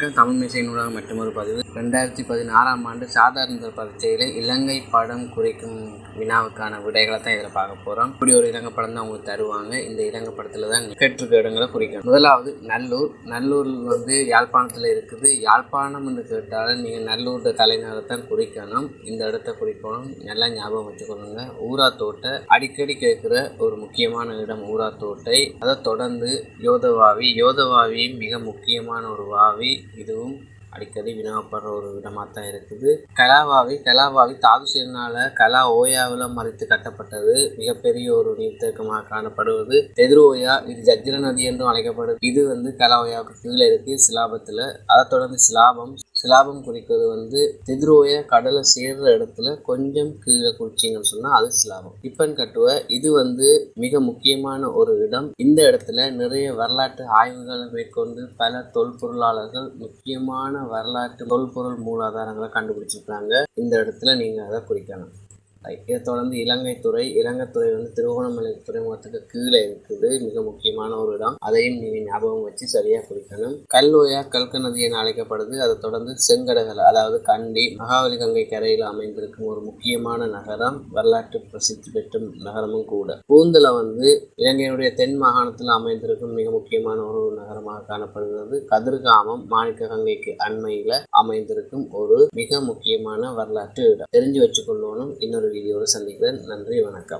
வணக்கம். தமிழ் மிசை நூலகம் மட்டுமொரு பதிவு. ரெண்டாயிரத்தி பதினாறாம் ஆண்டு சாதாரண பரீட்சையில் இலங்கை படம் குறைக்கும் வினாவுக்கான விடைகளை தான் இதில் பார்க்க போகிறோம் இப்படி ஒரு இலங்கை படம் தான் உங்களுக்கு தருவாங்க. இந்த இலங்கை படத்தில் தான் கேட்டிருக்க இடங்களை குறிக்கணும். முதலாவது நல்லூர். நல்லூர் வந்து யாழ்ப்பாணத்தில் இருக்குது. யாழ்ப்பாணம் என்று கேட்டாலும் நீங்கள் நல்லூர் தலைநகரத்தான் குறிக்கணும். இந்த இடத்த குறிக்கணும். நல்லா ஞாபகம் வச்சுக்கணுங்க. ஊராத்தோட்டை அடிக்கடி கேட்குற ஒரு முக்கியமான இடம் ஊராத்தோட்டை அதை தொடர்ந்து யோதவாவி. யோதவாவி மிக முக்கியமான ஒரு வாவி. இதுவும் அடிக்கடி வினாப்படுற ஒரு விடமாக தான் இருக்குது. கலாவாவி கலாவாவி தாதுசேனால கலா ஓயாவில் மறைத்து கட்டப்பட்டது. மிகப்பெரிய ஒரு நீர்த்தேக்கமாக காணப்படுவது தெதிர் ஓயா இது ஜஜ்ர நதி என்றும் அழைக்கப்படுது. இது வந்து கலா ஓயாவுக்கு கீழே இருக்கு சிலாபத்தில். அதை தொடர்ந்து சிலாபம் சிலாபம் குறிக்கிறது வந்து தெதிரோய கடலை சேர்ற இடத்துல கொஞ்சம் கீழே குடிச்சிங்கன்னு சொன்னால் அது சிலாபம். இப்பன் கட்டுவ இது வந்து மிக முக்கியமான ஒரு இடம். இந்த இடத்துல நிறைய வரலாற்று ஆய்வுகளை மேற்கொண்டு பல தொல்பொருளாளர்கள் முக்கியமான வரலாற்று தொல்பொருள் மூலாதாரங்களை கண்டுபிடிச்சிருக்காங்க இந்த இடத்துல நீங்கள் அதை குறிக்கணும் இதை தொடர்ந்து இலங்கைத்துறை இலங்கைத்துறை வந்து திருவோணமலை துறைமுகத்துக்கு கீழே இருக்குது. மிக முக்கியமான ஒரு இடம். அதையும் நீங்கள் ஞாபகம் வச்சு சரியாக குறிக்கணும் கல்லோயா கல்க நதி என அழைக்கப்படுது. அதை தொடர்ந்து செங்கடகலை அதாவது கண்டி மகாவலி கங்கை கரையில் அமைந்திருக்கும் ஒரு முக்கியமான நகரம். வரலாற்று பிரசித்தி பெற்ற நகரமும் கூட. பூந்தலை வந்து இலங்கையுடைய தென் மாகாணத்தில் அமைந்திருக்கும் மிக முக்கியமான ஒரு நகரமாக காணப்படுகிறது. கதிர்காமம் மாணிக்க கங்கைக்கு அண்மையில் அமைந்திருக்கும் ஒரு மிக முக்கியமான வரலாற்று இடம். தெரிஞ்சு வச்சுக்கொள்ளணும். இன்னொரு வீடியோவில் சந்திக்கிறேன். நன்றி வணக்கம்.